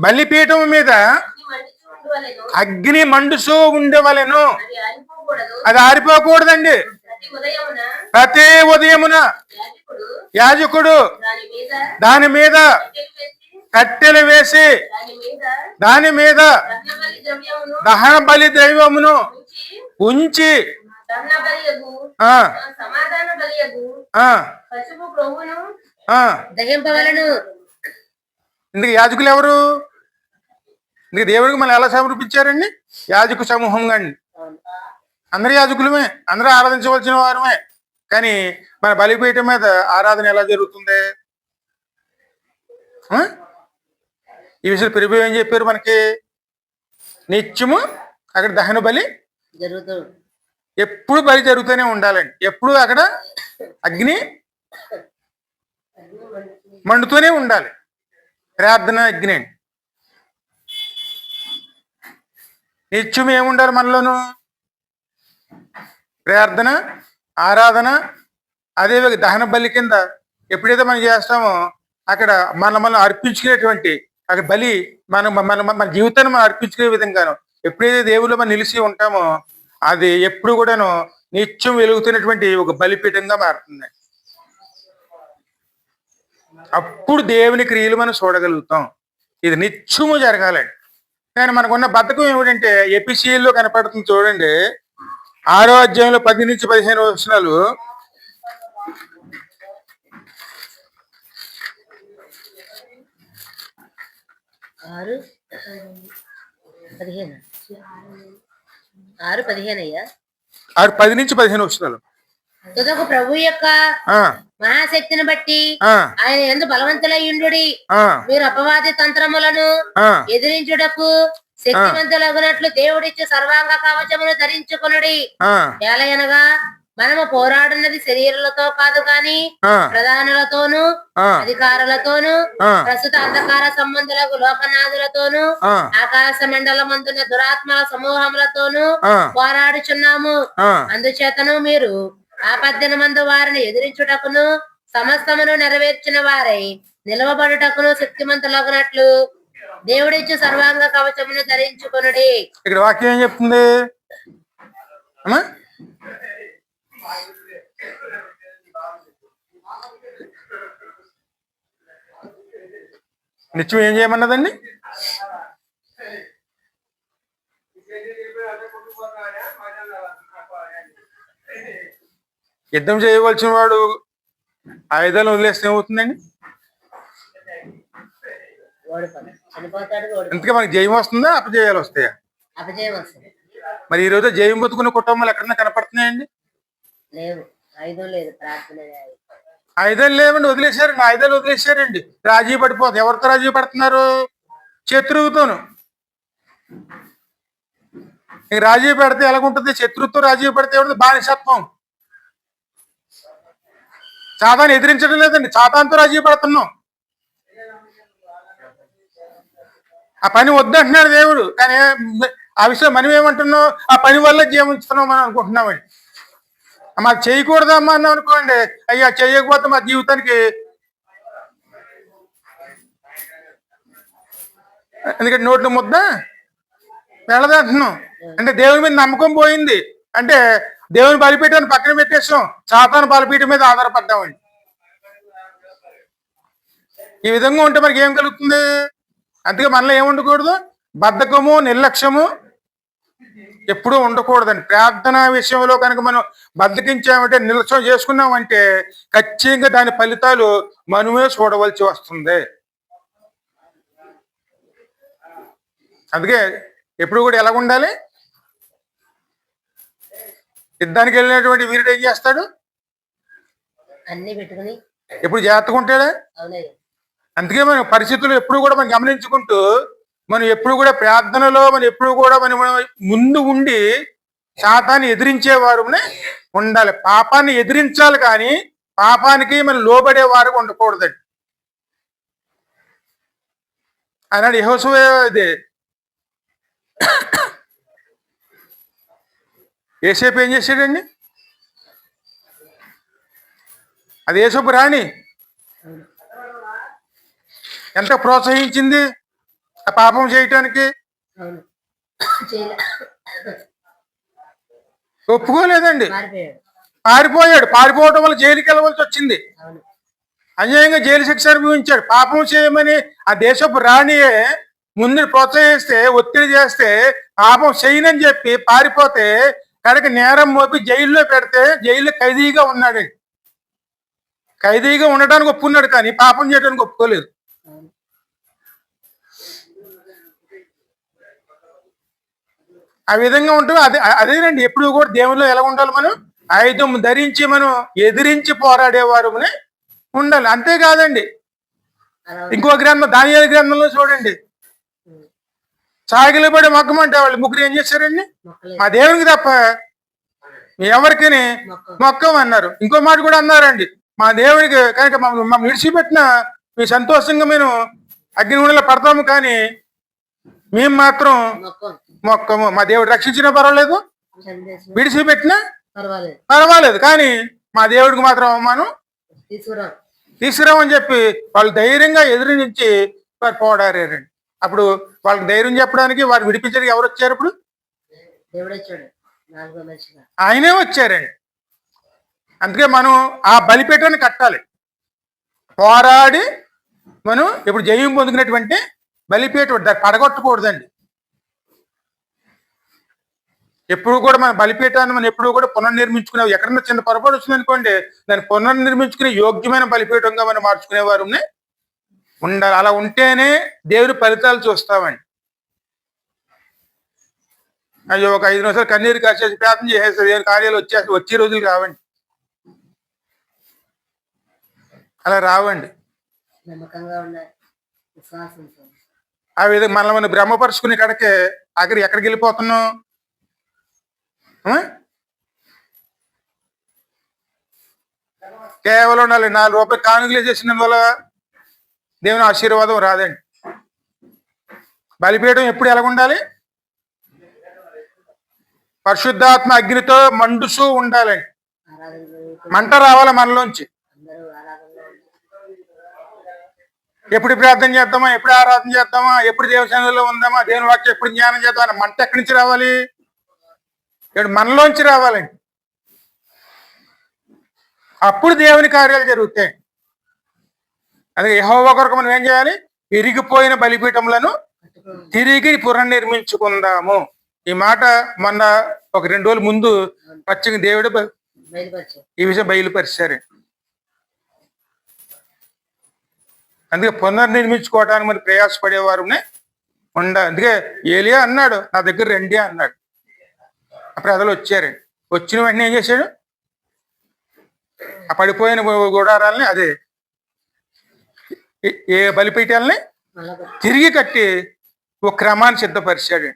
బలిపీఠం మీద అగ్ని మండుచు ఉండవలెను. అది ఆరిపోకూడదు. అది ఆరిపోకూడదండి. ప్రతి ఉదయమున యాజకుడు దాని మీద కట్టెలు వేసి దాని మీద దహన బలి దైవమును ఉంచి సమాధాన బలియగు పశువు దహింపవలను. ఇందుకు యాజకులు ఎవరు? ఇందుకు దేవుడికి మనం ఎలా సమర్పించారండి యాజకు సమూహంగా అండి అందరు యాజకులమే అందరూ ఆరాధించవలసిన వారమే. కానీ మన బలిపీఠం మీద ఆరాధన ఎలా జరుగుతుంది? ఈ విషయం పెరిగి ఏం చెప్పారు మనకి? నిత్యము అక్కడ దహన బలి జరుగుతూ ఎప్పుడు బలి జరుగుతూనే ఉండాలండి. ఎప్పుడు అక్కడ అగ్ని మండుతూనే ఉండాలి. ప్రార్థన అగ్ని నిత్యం ఏముండాలి మనలోను? ప్రార్థన ఆరాధన అదే దహన బలి కింద ఎప్పుడైతే మనం చేస్తామో అక్కడ మన మనం అర్పించుకునేటువంటి అక్కడ బలి మనం మన మన జీవితాన్ని మనం అర్పించుకునే విధంగాను ఎప్పుడైతే దేవుళ్ళు మనం నిలిచి ఉంటామో అది ఎప్పుడు కూడాను నిత్యం వెలుగుతున్నటువంటి ఒక బలిపీఠంగా మారుతుంది. అప్పుడు దేవుని క్రియలు మనం చూడగలుగుతాం. ఇది నిత్యము జరగాలండి. కానీ మనకున్న బద్ధకం ఏమిటంటే ఎపిసిఎల్లో కనపడుతుంది చూడండి. ఆరో అధ్యాయంలో పది నుంచి పదిహేను వచనాలు. ఆరు పదిహేను. ఆరు పదిహేను అయ్యా ఆరు పది నుంచి పదిహేను వచనాలు. తుదకు ప్రభు యొక్క మహాశక్తిని బట్టి ఆయన ఎందు బలవంతులయ్యుండు మీరు అపవాది తంత్రములను ఎదిరించుటకు శక్తివంతులగునట్లు దేవుడిచ్చే సర్వాంగ కవచమును ధరించుకొనుడి. ఎలయనగా మనము పోరాడున్నది శరీరాలతో కాదు గాని ఆ, ప్రధానులతోనూ అధికారులతోనూ ప్రస్తుత అంధకార సంబంధులకు లోకనాథులతోనూ ఆకాశ మండలమందున్న దురాత్మల సమూహములతోనూ పోరాడుచున్నాము. అందుచేతను మీరు ఆ మందు వారిని ఎదిరించుటకును సమస్తమును నెరవేర్చిన వారై నిలవబడుటకును శక్తిమంతులగునట్లు దేవుడిచ్చు సర్వాంగ కవచమును ధరించుకొనుడి. ఇక్కడ వాక్యం ఏం చెప్తుంది? నిత్యం ఏం చేయమన్నదండి? యుద్ధం చేయవలసిన వాడు ఆయుధాలు వదిలేస్తే ఏమవుతుందండి? ఇంతకీ మనకి జయం వస్తుందా అపజయాలు వస్తాయా? మరి ఈ రోజు జయం బతుకున్న కుటుంబాలు ఎక్కడన్నా కనపడుతున్నాయండి. ఆయుధాలు లేవండి వదిలేశారండి ఆయుధాలు వదిలేశారండి. రాజీ పడిపోతుంది ఎవరితో రాజీ పడుతున్నారు? శత్రువుతోను. రాజీ పెడితే ఎలాగుంటుంది? శత్రువుతో రాజీ పెడితే బానిసత్వం. చాతాన్ని ఎదిరించడం లేదండి. చాతాంతో రాజీ పడుతున్నాం. ఆ పని వద్దంటున్నాడు దేవుడు. కానీ ఆ విషయం మనం ఏమంటున్నాం? ఆ పని వల్ల జీవిస్తున్నాం మనం అనుకుంటున్నామండి. మాకు చేయకూడదమ్మా అన్నాం అనుకోండి. అయ్యా చేయకపోతే మా జీవితానికి ఎందుకంటే నోట్లు ముద్ద? వెళ్ళదంటున్నాం అంటే దేవుడి మీద నమ్మకం పోయింది. అంటే దేవుని బలిపీఠాన్ని పక్కన పెట్టేసాం. సాతాను బలిపీఠం మీద ఆధారపడ్డామండి ఈ విధంగా ఉంటే మనకి ఏం కలుగుతుంది? అందుకే మనలో ఏం ఉండకూడదు? బద్ధకము నిర్లక్ష్యము ఎప్పుడూ ఉండకూడదండి. ప్రార్థన విషయంలో కనుక మనం బద్దకించామంటే నిర్లక్ష్యం చేసుకున్నామంటే ఖచ్చితంగా దాని ఫలితాలు మనమే చూడవలసి వస్తుంది. అందుకే ఎప్పుడు కూడా ఎలా ఉండాలి? యుద్ధానికి వెళ్ళినటువంటి వీరుడు ఏం చేస్తాడు? అన్ని పెట్టుకుని ఎప్పుడు జాగ్రత్తగా ఉంటాడా? అందుకే మనం పరిస్థితులు ఎప్పుడు కూడా మనం గమనించుకుంటూ మనం ఎప్పుడు కూడా ప్రార్థనలో మనం ఎప్పుడు కూడా మనం ముందు ఉండి శాతాన్ని ఎదిరించేవారునే ఉండాలి. పాపాన్ని ఎదిరించాలి కానీ పాపానికి మనం లోబడే వారు ఉండకూడదండి. అన్నాడు యహోసు ఇది ఏసేపు ఏం చేశాడండి అది ఏసేపు రాణి? ఎంత ప్రోత్సహించింది ఆ పాపం చేయటానికి? ఒప్పుకోలేదండి. పారిపోయాడు. పారిపోవడం వల్ల జైలుకి వెళ్ళవలసి వచ్చింది. అన్యాయంగా జైలు శిక్ష అనుభవించాడు. పాపం చేయమని ఆ దేశపు రాణియే ముందు ప్రోత్సహిస్తే ఒత్తిడి చేస్తే పాపం చేయనని చెప్పి పారిపోతే కనుక నేరం మోపి జైల్లో పెడితే జైల్లో ఖైదీగా ఉన్నాడు. ఖైదీగా ఉండడానికి ఒప్పుకున్నాడు కానీ పాపం చేయడానికి ఒప్పుకోలేదు. ఆ విధంగా ఉంటుంది అదే అదేనండి ఎప్పుడు కూడా దేవుల్లో ఎలా ఉండాలి మనం? ఆయుధం ధరించి మనం ఎదిరించి పోరాడేవారు ఉండాలి. అంతేకాదండి. ఇంకో గ్రంథం దానియాల గ్రంథంలో చూడండి. సాగిలబడి మొక్కమంటే వాళ్ళు ముగ్గురు ఏం చేశారండి? మా దేవునికి తప్ప ఎవరికని మొక్క అన్నారు. ఇంకో మాట కూడా అన్నారండి. మా దేవుడికి కనుక మమ్మల్ని విడిచిపెట్టిన మీ సంతోషంగా మేము అగ్నిగుండంలో పడతాము కానీ మేము మాత్రం మొక్క. మొక్కము. మా దేవుడు రక్షించినా పర్వాలేదు. విడిచిపెట్టినా పర్వాలేదు. కానీ మా దేవుడికి మాత్రం అవమానం తీసుకురా తీసుకురామని చెప్పి వాళ్ళు ధైర్యంగా ఎదురించి వారు పోడారండి అప్పుడు వాళ్ళకి ధైర్యం చెప్పడానికి వారు విడిపించడానికి ఎవరు వచ్చారు ఇప్పుడు? ఆయనే వచ్చారండి అందుకే మనం ఆ బలిపీఠాన్ని కట్టాలి. పోరాడి మనం ఇప్పుడు జయం పొందుకున్నటువంటి బలిపీఠం దాన్ని పడగొట్టకూడదండి. ఎప్పుడు కూడా మన బలిపీఠాన్ని మనం ఎప్పుడు కూడా పునర్నిర్మించుకునే ఎక్కడన్నా చిన్న పొరపాటు వచ్చింది అనుకోండి దాన్ని పునర్నిర్మించుకునే యోగ్యమైన బలిపీఠంగా మనం మార్చుకునేవారు ఉండాలి అలా ఉంటేనే దేవుని ఫలితాలు చూస్తామండి. అయ్యో ఒక ఐదు నిమిషాలు కన్నీరు కాసేసి ప్రార్థన చేసేస్తారు దేవుని కార్యాలు వచ్చేసి వచ్చే రోజులు రావండి. అలా రావండి. ఆ విధంగా మనల్ని మనం భ్రమపరుచుకునే కాడికే అక్కడ ఎక్కడికి వెళ్ళిపోతున్నాం? కేవలం నాలుగు నాలుగు రూపాయలు కానుకలు చేసిన వల్ల దేవుని ఆశీర్వాదం రాదండి. బలిపీఠం ఎప్పుడు ఎలా ఉండాలి పరిశుద్ధాత్మ అగ్నితో మండుసూ ఉండాలండి. మంట రావాలి మనలోంచి? ఎప్పుడు ప్రార్థన చేద్దామా? ఎప్పుడు ఆరాధన చేద్దామా? ఎప్పుడు దేవసేనలో ఉందామా? దేవుని వాక్యం ఎప్పుడు జ్ఞానం చేద్దామా? మంట ఎక్కడి నుంచి రావాలి? మనలోంచి రావాలండి. అప్పుడు దేవుని కార్యాలు జరుగుతాయి. అందుకే యహోవ కొరకు మనం ఏం చేయాలి? విరిగిపోయిన బలిపీఠములను తిరిగి పునర్నిర్మించుకుందాము. ఈ మాట మొన్న ఒక రెండు రోజుల ముందు పచ్చిక దేవుడు ఈ విషయం బయలుపరిచారు. అందుకే పునర్నిర్మించుకోవటానికి మరి ప్రయాసపడేవారు ఉండ అందుకే ఏలియా అన్నాడు నా దగ్గర రండి అన్నాడు. ఆ ప్రజలు వచ్చారు. వచ్చిన వెంటనే ఏం చేశాడు? ఆ పడిపోయిన గుడారాలని అదే ఏ- బలిపీఠాలని తిరిగి కట్టి ఒక క్రమాన్ని సిద్ధపరిచాడు